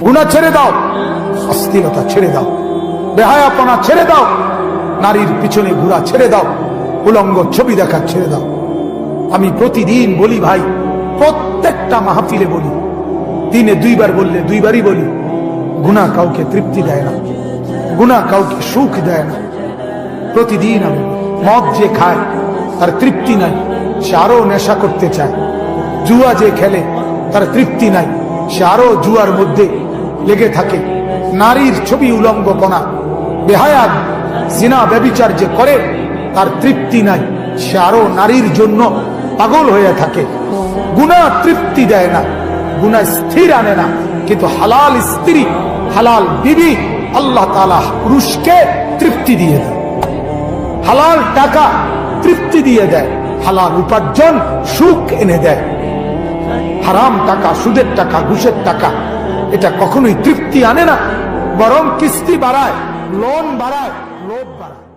গুণা ছেড়ে দাও। অস্থিরতা ছেড়ে দাও। বেহায়াপনা ছেড়ে দাও। নারীর পিছনে ঘোরা ছেড়ে দাও। উলঙ্গ ছবি দেখা ছেড়ে দাও। আমি প্রতিদিন বলি ভাই, প্রত্যেকটা মাহফিলে বলি। দিনে দুইবার বললে দুইবারই বলি, গুণা কাউকে তৃপ্তি দেয় না। গুণা কাউকে সুখ দেয় না। প্রতিদিন আমি মদ যে খায়, তার তৃপ্তি নাই। সে আরও নেশা করতে চায়। জুয়া যে খেলে, তার তৃপ্তি নাই। সে আরও জুয়ার মধ্যে লেগে থাকে। নারীর ছবি উলঙ্গপনা বেহায়াত জিনা ব্যবিচার যে করে, তার তৃপ্তি নাই। সে আরও নারীর জন্য পাগল হয়ে থাকে। গুণা তৃপ্তি দেয় না। গুণা স্থির আনে না। কিন্তু হালাল স্ত্রী, হালাল বিবি, আল্লাহ পুরুষকে তৃপ্তি দিয়ে দেয়। হালাল টাকা তৃপ্তি দিয়ে দেয়। হালাল উপার্জন সুখ এনে দেয়। হারাম টাকা, সুদের টাকা, ঘুষের টাকা এটা কখনোই তৃপ্তি আনে না বরং কিস্তি বাড়ায় লোন বাড়ায় লোভ বাড়ায়।